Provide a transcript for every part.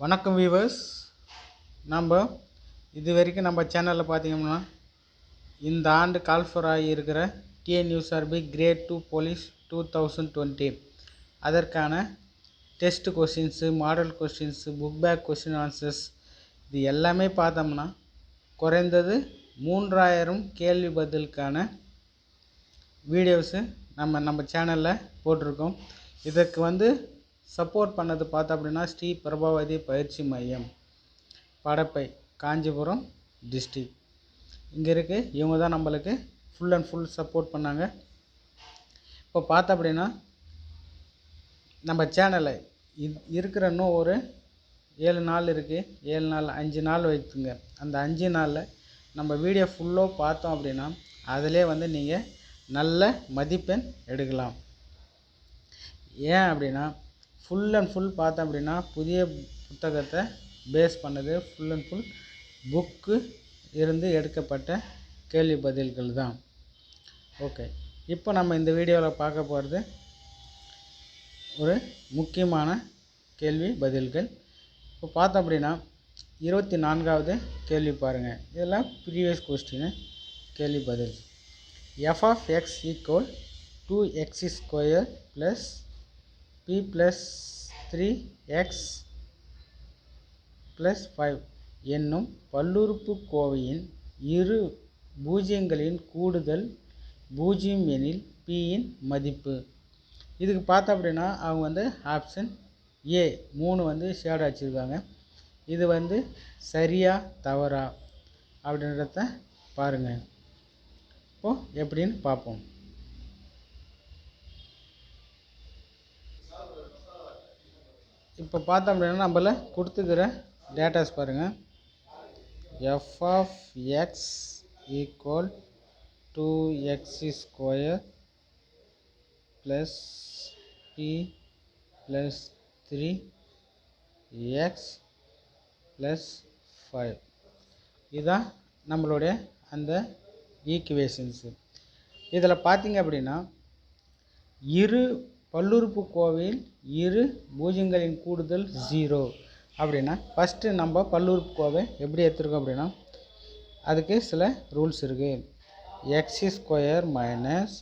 வணக்கம் வீவர்ஸ் நம்ம இது வரைக்கும் நம்ம சேனலில் பார்த்தீங்கன்னா இந்த ஆண்டு call for ஆகியிருக்கிற TNUSRB grade two police two thousand twenty. அதற்கான test questions model questions book back question answers இது எல்லாமே பார்த்தோம்னா குறைந்தது மூன்றாயிரம் கேள்வி பதிலுக்கான வீடியோஸு நம்ம நம்ம சேனலில் போட்டிருக்கோம். இதற்கு வந்து சப்போர்ட் பண்ணது பார்த்தோம் அப்படின்னா ஸ்ரீ பிரபாவதி பயிற்சி மையம் படப்பை காஞ்சிபுரம் டிஸ்ட்ரிக். இங்கே இருக்குது இவங்க தான் நம்மளுக்கு ஃபுல் அண்ட் ஃபுல் சப்போர்ட் பண்ணாங்க. இப்போ பார்த்தோம் அப்படின்னா நம்ம சேனலை இது இருக்கிற இன்னும் ஒரு ஏழு நாள் இருக்குது ஏழு நாள் அஞ்சு நாள் வைத்துங்க. அந்த அஞ்சு நாளில் நம்ம வீடியோ ஃபுல்லாக பார்த்தோம் அப்படின்னா அதிலே வந்து நீங்கள் நல்ல மதிப்பெண் எடுக்கலாம். ஏன் அப்படின்னா ஃபுல் அண்ட் ஃபுல் பார்த்தோம் அப்படின்னா புதிய புத்தகத்தை பேஸ் பண்ணது ஃபுல் அண்ட் ஃபுல் புக்கு இருந்து எடுக்கப்பட்ட கேள்வி பதில்கள் தான். ஓகே இப்போ நம்ம இந்த வீடியோவில் பார்க்க போகிறது ஒரு முக்கியமான கேள்வி பதில்கள். இப்போ பார்த்தோம் அப்படின்னா இருபத்தி நான்காவது கேள்வி பாருங்கள் இதெல்லாம் ப்ரீவியஸ் கொஸ்டின் கேள்வி பதில். F of x equal to x square plus p plus three x plus five என்னும் பல்லுறுப்புக்கோவையின் இரு பூஜ்ஜியங்களின் கூடுதல் பூஜ்ஜியம் எனில் பியின் மதிப்பு. இதுக்கு பார்த்தோம் அப்படின்னா அவங்க வந்து ஆப்ஷன் ஏ மூணு வந்து ஷேட் வச்சுருக்காங்க இது வந்து சரியா தவறா அப்படின்றத பாருங்கள் இப்போது எப்படின்னு பார்ப்போம். இப்போ பார்த்தோம் அப்படின்னா நம்மள கொடுத்துக்கிற டேட்டாஸ் பாருங்கள் f of x equal to x square plus p plus three x plus five இதுதான் நம்மளுடைய அந்த ஈக்குவேஷன்ஸு இதில் பார்த்தீங்க அப்படின்னா இரு பல்லுறுப்புக்கோவையில் இரு பூஜ்ஜியங்களின் கூடுதல் ஜீரோ அப்படின்னா ஃபஸ்ட்டு நம்ம பல்லுறுப்புக்கோவை எப்படி எடுத்துருக்கோம் அப்படின்னா அதுக்கு சில ரூல்ஸ் இருக்குது எக்ஸ் ஸ்கொயர் மைனஸ்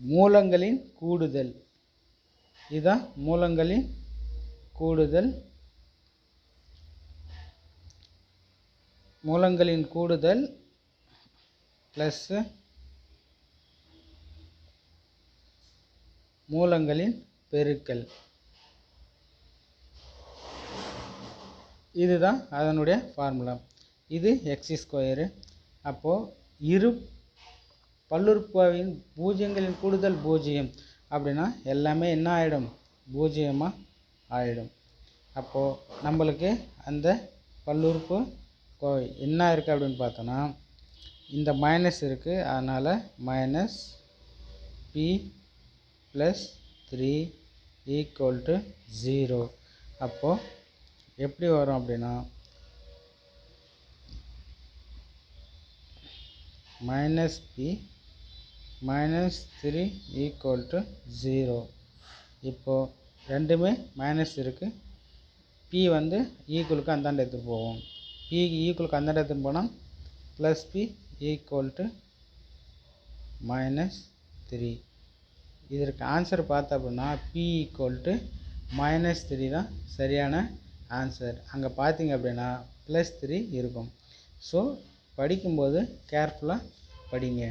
மூலங்களின் கூடுதல். இதுதான் மூலங்களின் கூடுதல். மூலங்களின் கூடுதல் ப்ளஸ்ஸு மூலங்களின் பெருக்கல். இதுதான் அதனுடைய ஃபார்முலா இது எக்ஸ் ஸ்கொயரு அப்போது இரு பல்லுறுப்புவின் பூஜ்ஜியங்களின் கூடுதல் பூஜ்ஜியம். அப்படின்னா எல்லாமே என்ன ஆகிடும் பூஜ்ஜியமாக ஆகிடும் அப்போது நம்மளுக்கு அந்த பல்லுறுப்பு கோவை என்ன இருக்குது அப்படின்னு பார்த்தோன்னா இந்த மைனஸ் இருக்குது அதனால் minus p plus three equal to zero அப்போது எப்படி வரும் அப்படின்னா minus p minus three equal to zero இப்போது ரெண்டுமே மைனஸ் இருக்குது பி வந்து ஈக்குவலுக்கு அந்தாண்ட எடுத்துகிட்டு போவோம். பி ஈக்குவலுக்கு அந்தாண்ட எடுத்துகிட்டு போனால் plus p equal to minus three இதற்கு ஆன்சர் பார்த்தோம் அப்படின்னா p equal to minus three தான் சரியான ஆன்சர் அங்கே பார்த்தீங்க அப்படின்னா ப்ளஸ் த்ரீ இருக்கும். ஸோ படிக்கும்போது கேர்ஃபுல்லாக படிங்க.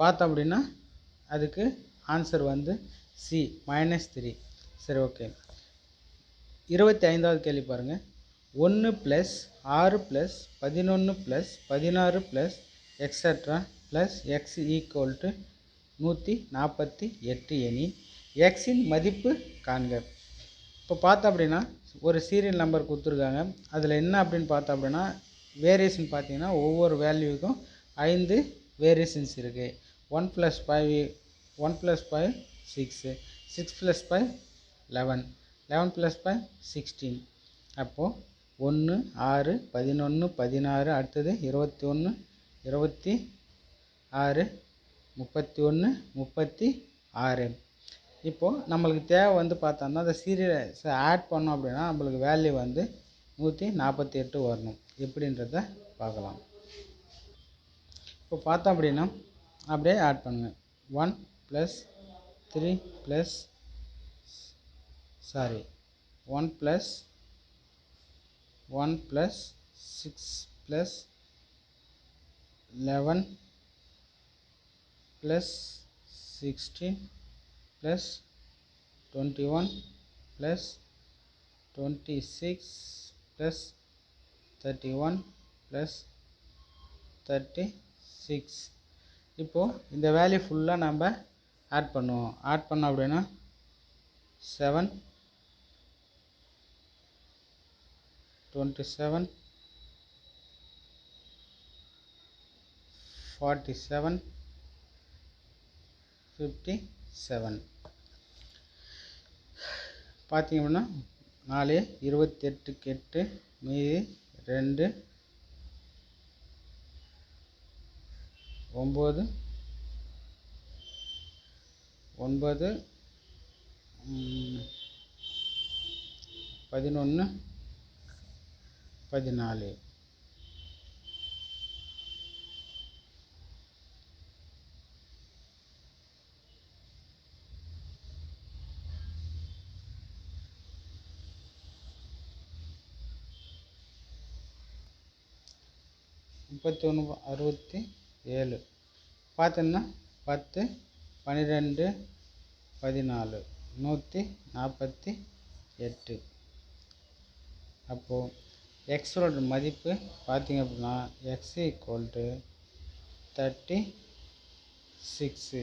பார்த்தோம் அப்படின்னா அதுக்கு ஆன்சர் வந்து சி மைனஸ் த்ரீ சரி ஓகே இருபத்தி ஐந்தாவது கேள்வி பாருங்கள் ஒன்று ப்ளஸ் ஆறு ப்ளஸ் பதினொன்று ப்ளஸ் பதினாறு plus extra plus x equal to நூற்றி நாற்பத்தி எட்டு எனில் எக்ஸின் மதிப்பு காண்க. இப்போ பார்த்தோம் அப்படின்னா ஒரு சீரியல் நம்பர் கொடுத்துருக்காங்க. அதில் என்ன அப்படின்னு பார்த்தோம் அப்படின்னா வேரியேஷன் பார்த்தீங்கன்னா ஒவ்வொரு வேல்யூக்கும் ஐந்து வேரியேஷன்ஸ் இருக்குது one plus five one plus five six six plus five eleven eleven plus five sixteen அப்போது ஒன்று ஆறு பதினொன்று பதினாறு அடுத்தது இருபத்தி ஒன்று இருபத்தி ஆறு முப்பத்தி ஒன்று முப்பத்தி ஆறு. இப்போது நம்மளுக்கு தேவை வந்து பார்த்தோம்னா அந்த சீரியஸை ஆட் பண்ணோம் அப்படின்னா நம்மளுக்கு வேல்யூ வந்து நூற்றி நாற்பத்தி எட்டு வரணும். எப்படின்றத பார்க்கலாம். இப்போ பார்த்தோம் அப்படின்னா அப்படியே ஆட் பண்ணுங்கள் one plus three plus sorry one plus one plus six plus eleven plus sixteen plus twenty one plus twenty six plus thirty one plus thirty six. இப்போது இந்த வேல்யூ ஃபுல்லாக நம்ம ஆட் பண்ணுவோம். ஆட் பண்ணோம் அப்படின்னா seven twenty seven forty seven fifty seven பார்த்திங்க அப்படின்னா நாலு இருபத்தெட்டுக்கு எட்டு மீதி ரெண்டு ஒம்பது ஒன்பது பதினொன்று பதினாலு. முப்பத்தி ஒன்று அறுபத்தி ஏழு. பார்த்தோன்னா பத்து பன்னிரெண்டு பதினாலு. நூற்றி நாற்பத்தி எட்டு. அப்போது எக்ஸோட மதிப்பு பார்த்திங்க அப்படின்னா x equal to thirty six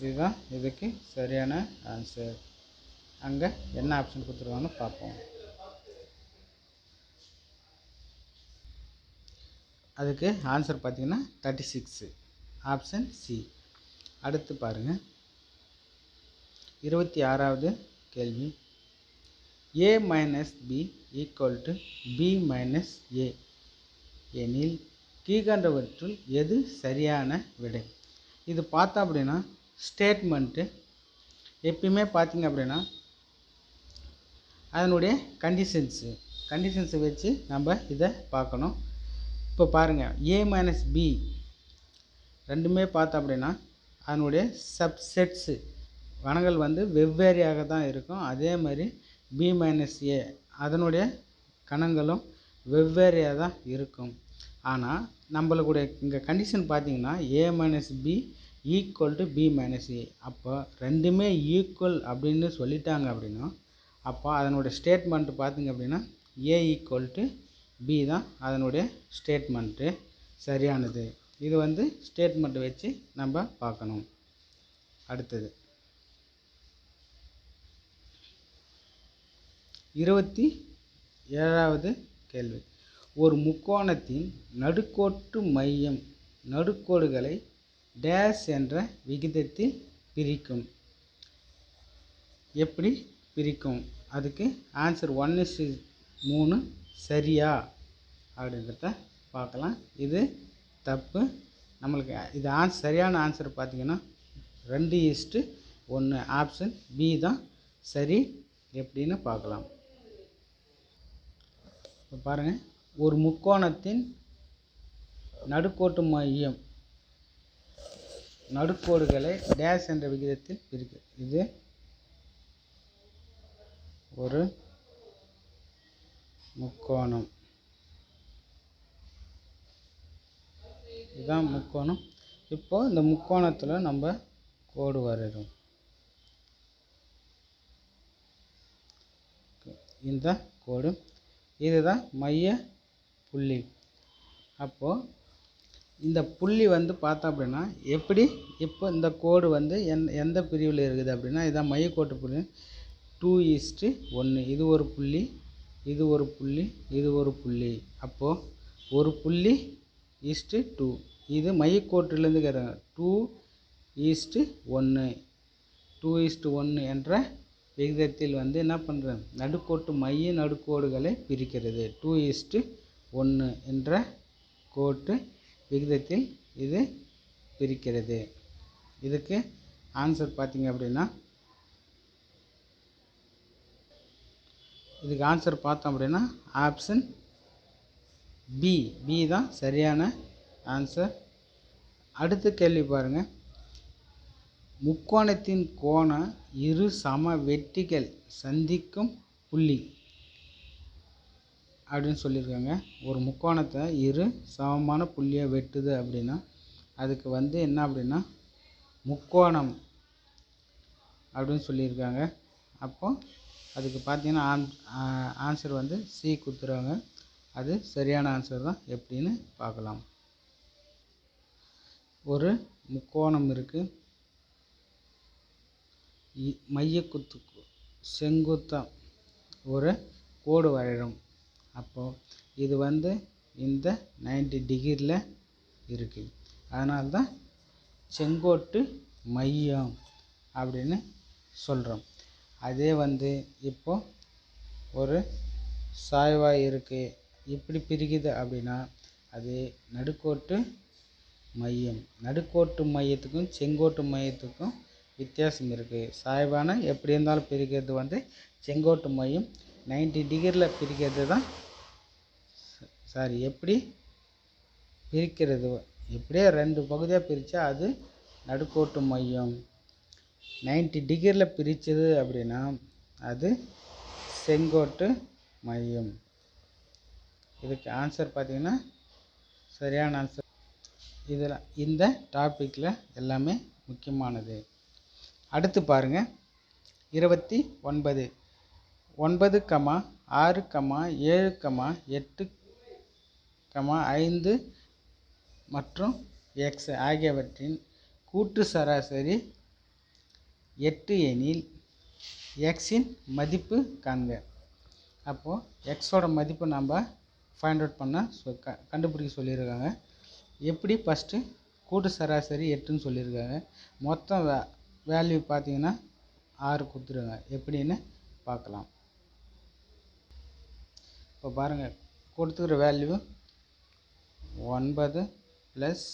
இதுதான் இதுக்கு சரியான ஆன்சர் அங்கே என்ன ஆப்ஷன் கொடுத்துருவாங்கன்னு பார்ப்போம். அதுக்கு ஆன்சர் பார்த்திங்கன்னா தேர்ட்டி சிக்ஸு ஆப்ஷன் சி அடுத்து பாருங்கள் இருபத்தி ஆறாவது கேள்வி. A minus b equal to b minus a எனில் கீழ்கண்டவற்றுள் எது சரியான விடை? இது பார்த்தோம் அப்படின்னா ஸ்டேட்மெண்ட்டு எப்பயுமே பார்த்தீங்க அப்படின்னா அதனுடைய கண்டிஷன்ஸு கண்டிஷன்ஸை வச்சு நம்ம இதை பார்க்கணும். இப்போ பாருங்கள் ஏ மைனஸ் பி ரெண்டுமே பார்த்தோம் அப்படின்னா அதனுடைய சப்செட்ஸு வனங்கள் வந்து வெவ்வேறையாக தான் இருக்கும். அதே மாதிரி பி மைனஸ் ஏ அதனுடைய கணங்களும் வெவ்வேறையாக தான் இருக்கும். ஆனால் நம்மளுடைய இங்கே கண்டிஷன் பார்த்தீங்கன்னா a minus b equal to b minus a அப்போ ரெண்டுமே ஈக்குவல் அப்படின்னு சொல்லிட்டாங்க அப்படின்னா அப்போ அதனுடைய ஸ்டேட்மெண்ட் பார்த்தீங்க அப்படின்னா ஏ ஈக்குவல் டு பி தான் அதனுடைய ஸ்டேட்மெண்ட்டு சரியானது. இது வந்து ஸ்டேட்மெண்ட் வச்சு நம்ம பார்க்கணும். அடுத்தது. இருபத்தி ஏழாவது கேள்வி. ஒரு முக்கோணத்தின் நடுக்கோட்டு மையம் நடுக்கோடுகளை டேஸ் என்ற விகிதத்தில் பிரிக்கும். எப்படி பிரிக்கும்? அதுக்கு ஆன்சர் ஒன் இஸ் மூணு சரியா? அப்படின்றத பார்க்கலாம். இது தப்பு. நம்மளுக்கு இது ஆன்சர் சரியான ஆன்சர் பார்த்திங்கன்னா ரெண்டு இஸ்ட்டு ஒன்று ஆப்ஷன் பி தான் சரி. எப்படின்னு பார்க்கலாம். இப்போ பாருங்கள் ஒரு முக்கோணத்தின் நடுக்கோட்டு மையம் நடுக்கோடுகளை டேஸ் என்ற விகிதத்தில் பிரிக்கு இது ஒரு முக்கோணம். இதுதான் முக்கோணம். இப்போ இந்த முக்கோணத்தில் நம்ம கோடு வரைகிறோம் இந்த கோடு இதுதான் மைய புள்ளி. அப்போது இந்த புள்ளி வந்து பார்த்தோம் அப்படின்னா எப்படி? இப்போ இந்த கோடு வந்து எந் எந்த பிரிவில் இருக்குது அப்படின்னா இதான் மையக்கோட்டு புள்ளி. டூ ஈஸ்ட்டு ஒன்று இது ஒரு புள்ளி இது ஒரு புள்ளி இது ஒரு புள்ளி. அப்போது ஒரு புள்ளி ஈஸ்ட்டு டூ. இது மையக்கோட்டிலேருந்து கேட்குறாங்க டூ ஈஸ்ட்டு ஒன்று டூ ஈஸ்ட்டு ஒன்று என்ற விகிதத்தில் வந்து என்ன பண்ணுறேன் நடுக்கோட்டு மைய நடுக்கோடுகளை பிரிக்கிறது. டூ இஸ்ட்டு ஒன்று என்ற கோட்டு விகிதத்தில் இது பிரிக்கிறது. இதுக்கு ஆன்சர் பார்த்தீங்க அப்படின்னா இதுக்கு ஆன்சர் பார்த்தோம் அப்படின்னா ஆப்ஷன் பி பி தான் சரியான ஆன்சர் அடுத்த கேள்வி பாருங்கள் முக்கோணத்தின் கோண இரு சம வெட்டிகள் சந்திக்கும் புள்ளி. அப்படின்னு சொல்லியிருக்காங்க. ஒரு முக்கோணத்தை இரு சமமான புள்ளியை வெட்டுது அப்படின்னா அதுக்கு வந்து என்ன அப்படின்னா முக்கோணம் அப்படின்னு சொல்லியிருக்காங்க. அப்போ அதுக்கு பார்த்தீங்கன்னா ஆன் ஆன்சர் வந்து சி கொடுத்துருவாங்க. அது சரியான ஆன்சர் தான். எப்படின்னு பார்க்கலாம். ஒரு முக்கோணம் இருக்குது மையக்குத்துக்கு செங்குத்தாக ஒரு கோடு வரைகிறோம் அப்போது இது வந்து இந்த நைன்டி டிகிரியில் இருக்குது அதனால தான் செங்கோட்டு மையம் அப்படின்னு சொல்கிறோம் அதே வந்து இப்போது ஒரு சாய்வாக இருக்குது இப்படி பிரிக்குது அப்படின்னா அது நடுக்கோட்டு மையம். நடுக்கோட்டு மையத்துக்கும் செங்கோட்டு மையத்துக்கும் வித்தியாசம் இருக்குது சாய்வான எப்படி இருந்தாலும் பிரிக்கிறது வந்து செங்கோட்டு மையம் நைன்டி டிகிரியில் பிரிக்கிறது தான் சாரி எப்படி பிரிக்கிறது? எப்படியே ரெண்டு பகுதியாக பிரித்தா அது நடுக்கோட்டு மையம் நைன்டி டிகிரியில் பிரித்தது அப்படின்னா அது செங்கோட்டு மையம் இதுக்கு ஆன்சர் பார்த்திங்கன்னா சரியான ஆன்சர் இதில் இந்த டாப்பிக்கில் எல்லாமே முக்கியமானது. அடுத்து பாருங்கள் இருபத்தி ஒன்பது. ஒன்பது கமா ஆறு கமா ஏழு கமா எட்டு கமா ஐந்து மற்றும் எக்ஸ் ஆகியவற்றின் கூட்டு சராசரி எட்டு எனில் எக்ஸின் மதிப்பு காண்க. அப்போது எக்ஸோட மதிப்பு நம்ம ஃபைண்ட் அவுட் பண்ண சொ க கண்டுபிடிக்க சொல்லியிருக்காங்க. எப்படி ஃபஸ்ட்டு கூட்டு சராசரி எட்டுன்னு சொல்லியிருக்காங்க. மொத்தம் வேல்யூ பார்த்தீங்கன்னா ஆறு கொடுத்துருங்க. எப்படின்னு பார்க்கலாம். இப்போ பாருங்கள் கொடுத்துக்கிற வேல்யூ ஒன்பது ப்ளஸ்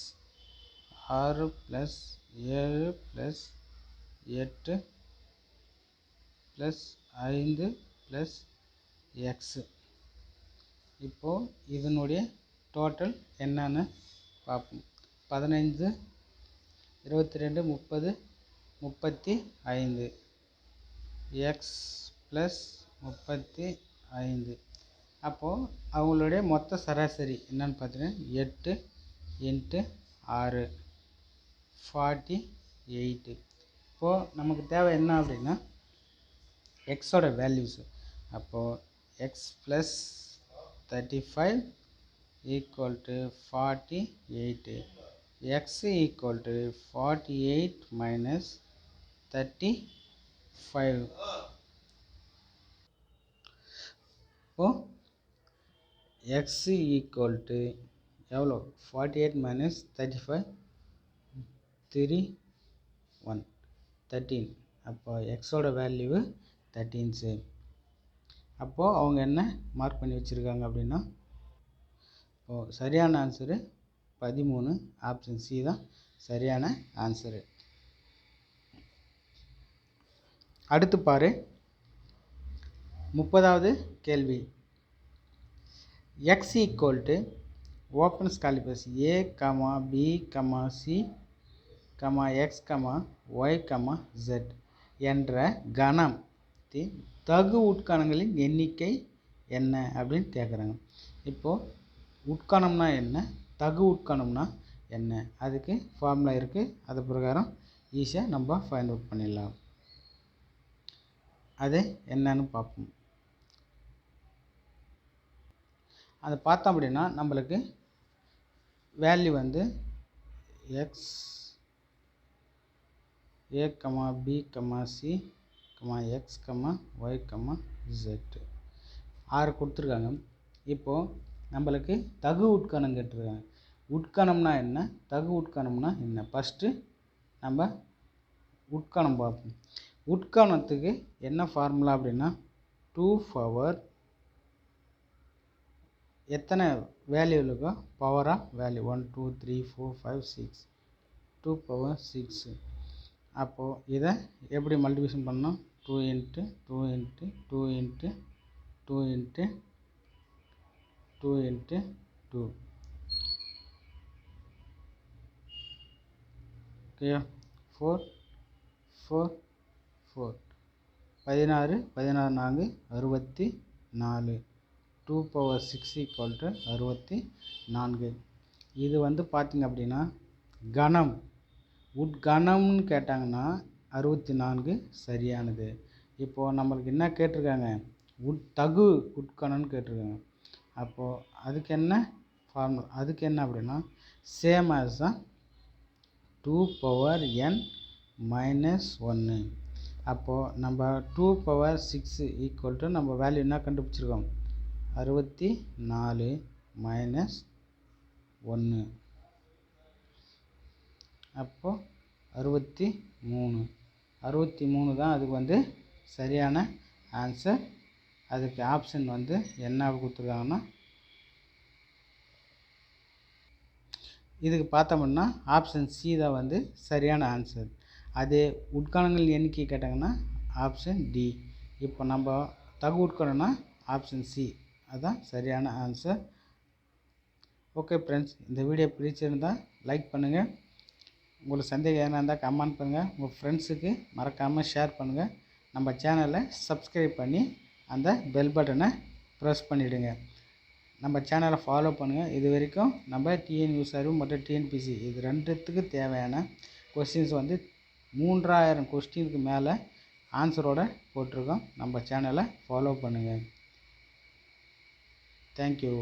ஆறு ப்ளஸ் ஏழு ப்ளஸ் எட்டு ப்ளஸ் ஐந்து ப்ளஸ் எக்ஸு இப்போது இதனுடைய டோட்டல் என்னன்னு பார்ப்போம். பதினைந்து இருபத்தி ரெண்டு முப்பது முப்பத்தி ஐந்து. எக்ஸ் ப்ளஸ் முப்பத்தி ஐந்து. அப்போது அவங்களுடைய மொத்த சராசரி என்னென்னு பார்த்தீங்கன்னா எட்டு இன்ட்டு ஆறு. ஃபார்ட்டி எயிட்டு இப்போது நமக்கு தேவை என்ன அப்படின்னா எக்ஸோட வேல்யூஸு அப்போது x plus thirty five equal to forty eight x equal to forty eight minus thirty five இப்போ எக்ஸ் ஈக்குவல் டு எவ்வளோ forty eight minus thirty five three one thirteen அப்போ எக்ஸோட வேல்யூவு தேர்ட்டீன்ஸு அப்போது அவங்க என்ன மார்க் பண்ணி வச்சுருக்காங்க அப்படின்னா இப்போது சரியான ஆன்சரு பதிமூணு ஆப்ஷன் சி தான் சரியான ஆன்சரு அடுத்து பாரு. முப்பதாவது கேள்வி. X equal to open ஸ்காலிபஸ் a comma b comma c comma x comma y comma z என்ற கணம். தகு உட்கணங்களின் எண்ணிக்கை என்ன அப்படின்னு கேட்குறாங்க இப்போது உட்கணம்னா என்ன? தகு உட்கணம்னா என்ன? அதுக்கு ஃபார்முலா இருக்குது அது பிரகாரம் ஈஸியாக நம்ம ஃபைண்ட் அவுட் பண்ணிடலாம். அது என்னன்னு பார்ப்போம். அதை பார்த்தோம் அப்படின்னா நம்மளுக்கு வேல்யூ வந்து x a comma b comma c comma x comma y comma z ஆறு கொடுத்துருக்காங்க. இப்போது நம்மளுக்கு தகு உட்கணம் கேட்டிருக்காங்க. உட்கணம்னா என்ன? தகு உட்கணம்னா என்ன? ஃபஸ்ட்டு நம்ம உட்கணம் பார்ப்போம். உட்கணத்துக்கு என்ன ஃபார்முலா அப்படின்னா டூ பவர் எத்தனை வேல்யூ இருக்கோ பவராக value one two three four five six two power six அப்போது இதை எப்படி மல்டிபிகேஷன் பண்ணோம் two into two into two into two into two into two ஓகேயா ஃபோர் ஃபோர் ஃபோர் பதினாறு பதினாறு நான்கு அறுபத்தி நாலு. Two power six equal to அறுபத்தி நான்கு. இது வந்து பார்த்திங்க அப்படின்னா கணம். உட்கணம்னு கேட்டாங்கன்னா அறுபத்தி நான்கு சரியானது. இப்போது நம்மளுக்கு என்ன கேட்டிருக்காங்க? உட்தகு உட்கணம்னு கேட்டிருக்காங்க. அப்போது அதுக்கு என்ன ஃபார்முலா அதுக்கு என்ன அப்படின்னா சேம் ஆஸ் தான் டூ பவர் என் மைனஸ் ஒன்று அப்போது நம்ம two power six equal to நம்ம வேல்யூ என்ன கண்டுபிடிச்சிருக்கோம்? அறுபத்தி நாலு மைனஸ் ஒன்று அப்போது அறுபத்தி மூணு. அறுபத்தி மூணு தான் அதுக்கு வந்து சரியான ஆன்சர் அதுக்கு ஆப்ஷன் வந்து என்ன கொடுத்துருக்காங்கன்னா இதுக்கு பார்த்தோம்னா ஆப்ஷன் சி தான் வந்து சரியான ஆன்சர் அதே உட்கணங்கள் எண்ணிக்கை கேட்டாங்கன்னா ஆப்ஷன் டி இப்போ நம்ம தகு உட்கணம்னா ஆப்ஷன் சி அதுதான் சரியான ஆன்சர் ஓகே ஃப்ரெண்ட்ஸ் இந்த வீடியோ பிடிச்சிருந்தால் லைக் பண்ணுங்கள் உங்களுக்கு சந்தேகம் எதனா இருந்தால் கமெண்ட் பண்ணுங்கள் உங்கள் ஃப்ரெண்ட்ஸுக்கு மறக்காமல் ஷேர் பண்ணுங்கள் நம்ம சேனலை சப்ஸ்கிரைப் பண்ணி அந்த பெல் பட்டனை ப்ரெஸ் பண்ணிவிடுங்க நம்ம சேனலை ஃபாலோ பண்ணுங்கள் இது வரைக்கும் நம்ம டிஎன் யூஸரும் மற்றும் டிஎன்பிசி இது ரெண்டுத்துக்கு தேவையான கொஸ்டின்ஸ் வந்து மூன்றாயிரம் கொஸ்டினுக்கு மேலே ஆன்சரோட போட்டிருக்கோம். நம்ம சேனலை ஃபாலோ பண்ணுங்கள் தேங்க்யூ